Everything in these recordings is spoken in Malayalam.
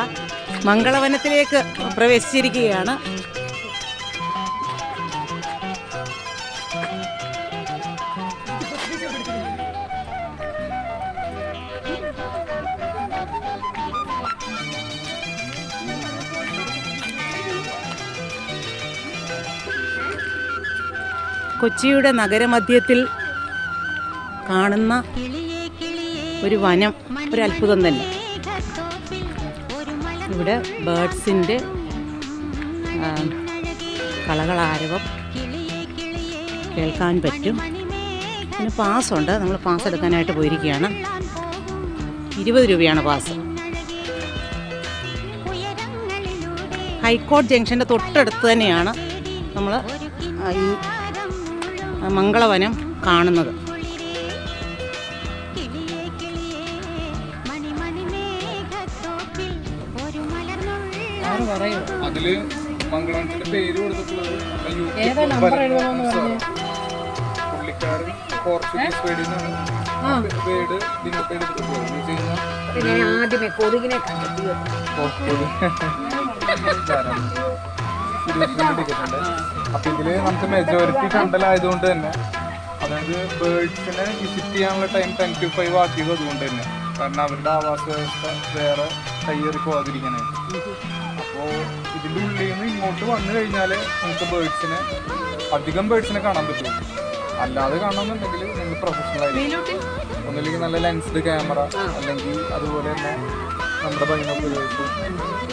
ആയിട്ടുള്ള മംഗളവനത്തിലേക്ക് പ്രവേശിച്ചിരിക്കുകയാണ്. കൊച്ചിയുടെ നഗരമധ്യത്തിൽ കാണുന്ന ഒരു വനം ഒരു അത്ഭുതം തന്നെ. ഇവിടെ ബേഡ്സിന്റെ കളകളാരവം കേൾക്കാൻ പറ്റും. പിന്നെ പാസ്സുണ്ട്. നമ്മൾ പാസ് എടുക്കാനായിട്ട് പോയിരിക്കുകയാണ്. ഇരുപത് രൂപയാണ് പാസ് ഹൈക്കോടതി ജംഗ്ഷന്റെ തൊട്ടടുത്ത് തന്നെയാണ് നമ്മൾ ഈ ആ, മംഗളവനം പറയൂ. അതിൽ പേര് കൊടുത്തിട്ടുള്ളത് ഏതാ നമ്പർ. എഴുതണമെന്ന് പറഞ്ഞു? പുള്ളിക്കാരൻ പോർച്ചുഗീസ് വേർഡിൽ നിന്നാണ് വേർഡ് ഡിനോട്ട് ചെയ്തിട്ടുള്ളത് എന്ന് വെച്ച് കഴിഞ്ഞാൽ പിന്നെ ആദ്യമേ കൊതുകിനെ കണ്ടെത്തി അപ്പൊ ഇതിൽ നമുക്ക് മെജോറിറ്റി കണ്ടലായതുകൊണ്ട് തന്നെ അതായത് ബേർഡ്സിനെ വിസിറ്റ് ചെയ്യാനുള്ള ടൈം ടെൻ ടു ഫൈവ് ആക്കിയത് അതുകൊണ്ട് തന്നെ. കാരണം അവരുടെ ആവാസ വ്യവസ്ഥ വേറെ കയ്യേറി പോകാതിരിക്കാനായിട്ട് അപ്പോൾ ഇതിന്റെ ഉള്ളിൽ നിന്ന് ഇങ്ങോട്ട് വന്നു കഴിഞ്ഞാൽ നമുക്ക് ബേഡ്സിനെ അധികം ബേഡ്സിനെ കാണാൻ പറ്റും. അല്ലാതെ കാണണമെന്നുണ്ടെങ്കിൽ നിങ്ങൾ പ്രൊഫഷണൽ ആയിരിക്കും. ഒന്നില്ലെങ്കിൽ നല്ല ലെൻസ്ഡ് ക്യാമറ അല്ലെങ്കിൽ അതുപോലെ തന്നെ നമ്മുടെ ബൈനോക്കുലേഴ്സ്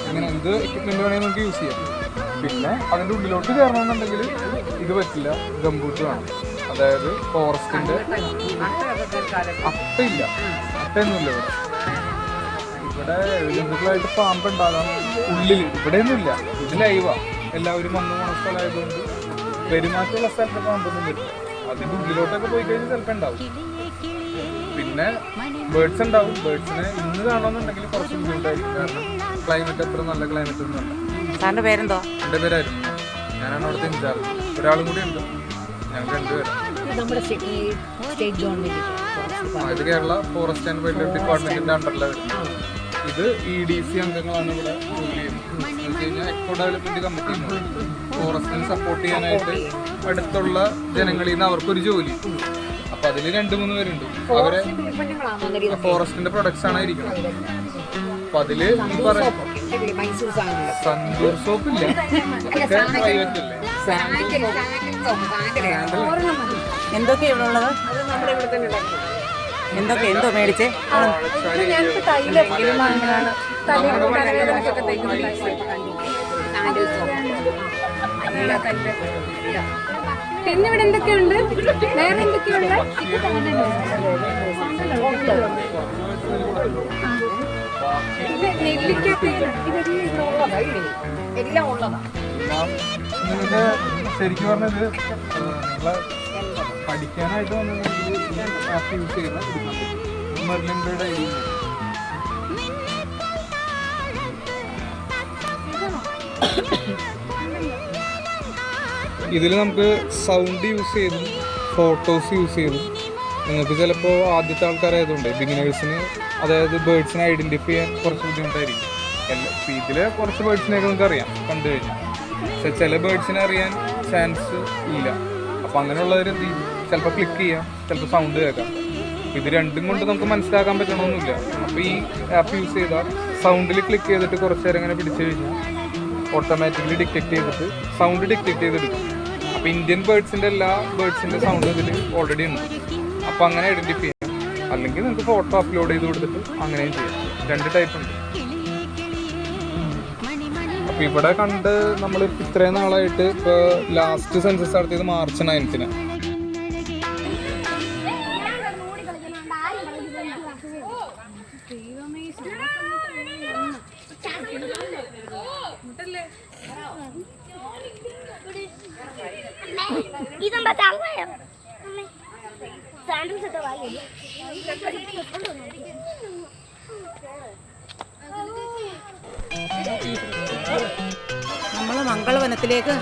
ഇങ്ങനെ എന്ത് എക്യുപ്മെന്റ് വേണമെങ്കിൽ നമുക്ക് യൂസ് ചെയ്യാം. പിന്നെ അതിന്റെ ഉള്ളിലോട്ട് കയറണമെന്നുണ്ടെങ്കിൽ ഇത് പറ്റില്ല ഗംബൂട്ട് വേണം. അതായത് ഫോറസ്റ്റിന്റെ അപ്പയില്ല. അപ്പയൊന്നുമില്ല ഇവിടെ. ഇവിടെ ജന്തുക്കളായിട്ട് പാമ്പ് ഉണ്ടാകാം ഉള്ളിൽ ഇവിടെയൊന്നുമില്ല. ഇത് ലൈവാ എല്ലാവരും വന്നു പോണ സ്ഥലമായതുകൊണ്ട് പെരുമാറ്റമുള്ള സ്ഥലത്ത് പാമ്പൊന്നും വരില്ല അതിന്റെ ഉള്ളിലോട്ടൊക്കെ പോയി കഴിഞ്ഞാൽ ചിലപ്പോൾ ഉണ്ടാവും. പിന്നെ ബേർഡ്സ് ഉണ്ടാവും. ബേർഡ്സിനെ ഇന്ന് കാണണമെന്നുണ്ടെങ്കിൽ കുറച്ച് ബുദ്ധിമുട്ടായിരിക്കും. കാരണം ക്ലൈമറ്റ് അത്ര നല്ല ക്ലൈമറ്റ് ഒന്നുമല്ല സാറിന്റെ പേരെന്തോ? എന്റെ പേരായിരുന്നു. ഞാനാണ് അവിടുത്തെ ഇൻചാർജ്. ഒരാളും കൂടി ഉണ്ട്. ഞങ്ങൾ രണ്ടുപേരും നമ്മുടെ സ്റ്റേറ്റ് സ്റ്റേറ്റ് ഗവൺമെന്റ് ആ, ഇത് Kerala forest and wildlife ഡിപ്പാർട്ട്മെന്റിന്റെ അണ്ടറിലാണ് വരുന്നത്. ഇത് ഇ ഡി സി അംഗങ്ങളാണ് ഇവിടെ ജോലി ചെയ്യുന്നത്. എക്കോ ഡെവലപ്മെന്റ് കമ്മിറ്റി ഫോറസ്റ്റിനെ സപ്പോർട്ട് ചെയ്യാനായിട്ട് അടുത്തുള്ള ജനങ്ങളിൽ നിന്ന് അവർക്കൊരു ജോലി. അപ്പൊ അതിൽ രണ്ട് മൂന്ന് പേരുണ്ട്. അവരെ ഫോറസ്റ്റിന്റെ പ്രൊഡക്ട്സ് ആണ് ഇരിക്കുന്നത് അപ്പൊ അതിൽ ഈ പറയ സന്തൂർ സോപ്പ് ഇല്ല? പ്രൈവറ്റ് അല്ലേ. എന്തൊക്കെയാണ് ഇവിടെ ഉള്ളത്? അത് നമ്മുടെ ഇവിടെ തന്നെ ഉണ്ടാക്കുന്നത് എന്തൊക്കെ എന്തോ മേടിച്ചേ? പിന്നെ ഇവിടെ എന്തൊക്കെയുണ്ട്? വേറെ എന്തൊക്കെയുണ്ട്? ഇല്ലേ? എല്ലാം ഉള്ളതാണ് ശരിക്കും പറഞ്ഞത് പഠിക്കാനായിട്ട് വന്നിട്ടുണ്ടെങ്കിൽ യൂസ് ഐ ഇതിൽ നമുക്ക് സൗണ്ട് യൂസ് ചെയ്തും ഫോട്ടോസ് യൂസ് ചെയ്തും. നിങ്ങൾക്ക് ചിലപ്പോൾ ആദ്യത്തെ ആൾക്കാരായതുകൊണ്ട് ബിഗിനേഴ്സിന് അതായത് ബേർഡ്സിനെ ഐഡന്റിഫൈ ചെയ്യാൻ കുറച്ച് ബുദ്ധിമുട്ടായിരിക്കും. ഇതിൽ കുറച്ച് ബേർഡ്സിനെയൊക്കെ നമുക്ക് അറിയാം കണ്ടു കഴിഞ്ഞാൽ. പക്ഷെ ചില ബേർഡ്സിനെ അറിയാൻ ചാൻസ് ഇല്ല. അപ്പോൾ അങ്ങനെയുള്ളവർ എന്ത് ചെയ്യും ചിലപ്പോൾ ക്ലിക്ക് ചെയ്യാം ചിലപ്പോൾ സൗണ്ട് കേൾക്കാം. ഇത് രണ്ടും കൊണ്ട് നമുക്ക് മനസ്സിലാക്കാൻ പറ്റണമെന്നില്ല അപ്പൊ ഈ ആപ്പ് യൂസ് ചെയ്താൽ സൗണ്ടിൽ ക്ലിക്ക് ചെയ്തിട്ട് കുറച്ച് നേരം ഇങ്ങനെ പിടിച്ചു കഴിഞ്ഞാൽ ഓട്ടോമാറ്റിക്കലി ഡിറ്റക്ട് ചെയ്തിട്ട് സൗണ്ട് ഡിറ്റക്ട് ചെയ്തെടുക്കും. അപ്പോൾ ഇന്ത്യൻ ബേഡ്സിന്റെ എല്ലാ ബേഡ്സിന്റെ സൗണ്ട് ഇതിൽ ഓൾറെഡി ഉണ്ട്. അപ്പോൾ അങ്ങനെ ഐഡന്റിഫൈ ചെയ്യാം. അല്ലെങ്കിൽ നിങ്ങൾക്ക് ഫോട്ടോ അപ്ലോഡ് ചെയ്ത് കൊടുത്തിട്ട് അങ്ങനെയും ചെയ്യാം. രണ്ട് ടൈപ്പ് ഉണ്ട്. അപ്പോൾ ഇവിടെ കണ്ട് നമ്മൾ ഇത്രയും നാളായിട്ട് ഇപ്പോൾ ലാസ്റ്റ് സെൻസസ് നടത്തിയത് മാർച്ച് നയൻത്തിന് ഇതെന്താ ചള്ളയോ സാൻഡൽസ് ഇട്ട് വാങ്ങി നമ്മൾ മംഗളവനത്തിലേക്ക്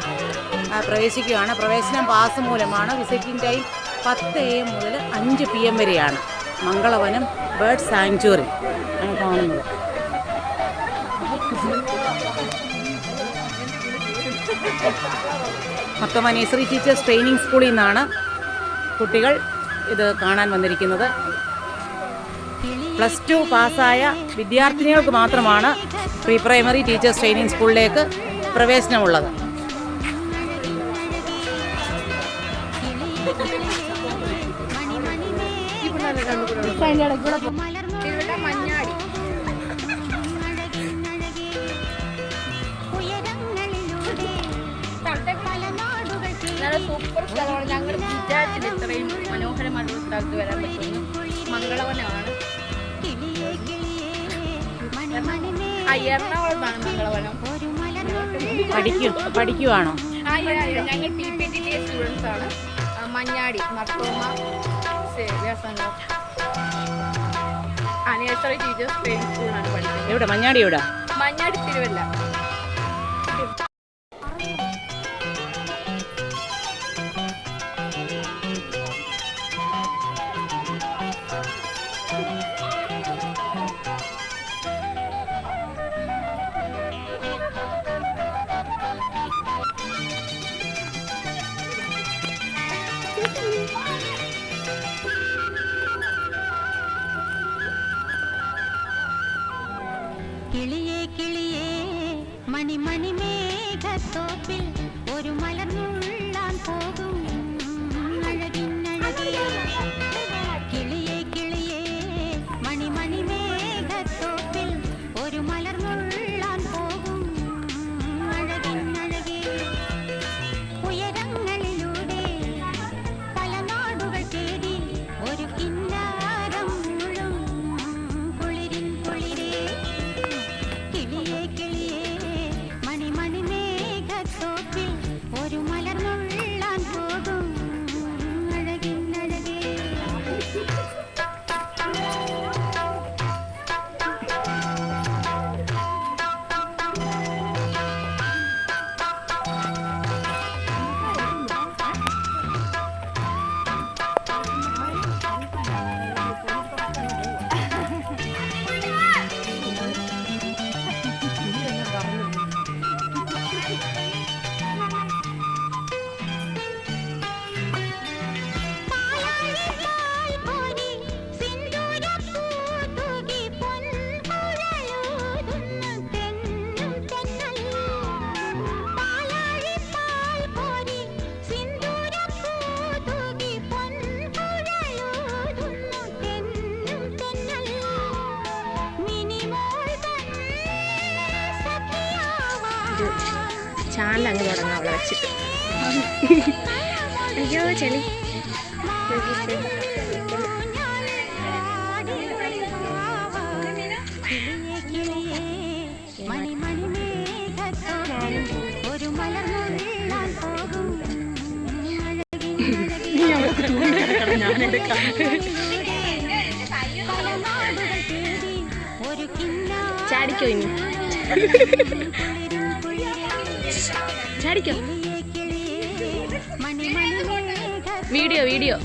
പ്രവേശിക്കുകയാണ്. പ്രവേശനം പാസ് മൂലമാണ് വിസിറ്റിംഗ് ടൈം പത്ത് എ എം മുതൽ അഞ്ച് പി എം വരെയാണ് മംഗളവനം ബേർഡ് സാങ്ച്വറി ആണ് കാണുന്നത്. മൊത്തം അനേശ്രീ ടീച്ചേഴ്സ് ട്രെയിനിങ് സ്കൂളിൽ നിന്നാണ് കുട്ടികൾ ഇത് കാണാൻ വന്നിരിക്കുന്നത്. പ്ലസ് ടു പാസ്സായ വിദ്യാർത്ഥിനികൾക്ക് മാത്രമാണ് പ്രീ പ്രൈമറി ടീച്ചേഴ്സ് ട്രെയിനിങ് സ്കൂളിലേക്ക് പ്രവേശനമുള്ളത്. സൂപ്പർ സ്ഥലമാണ്. ഞങ്ങൾ വിചാരിച്ചില്ല ഇത്രയും മനോഹരമായിട്ടുള്ള സ്ഥലത്ത് വരാൻ പറ്റുന്നു മംഗളവനമാണ്. ആ എറണാകുളത്താണ് മംഗളവനം പഠിക്കു പഠിക്കുവാണോ. ഞങ്ങൾ പി പി ടി സ്റ്റുഡൻസ് ആണ്. മഞ്ഞാടി മർത്തോമ നേഴ്സറി ടീച്ചേഴ്സ് പഠിക്കുന്നത്. എവിടെ? മഞ്ഞാടി എവിടെ? മഞ്ഞാടി തിരുവല്ല. മണിമണി മേഘത്തോപ്പിൽ ഒരു മലർന്നുള്ളാൻ പോകും അഴകിന്നഴകേ ചാനൽ അങ്ങ് തുടങ്ങാം അവിടെ വെച്ചിട്ട് അയ്യോ ചെളി. ചാടിക്കോ ഇനി? ചാടിക്കോ. Video video.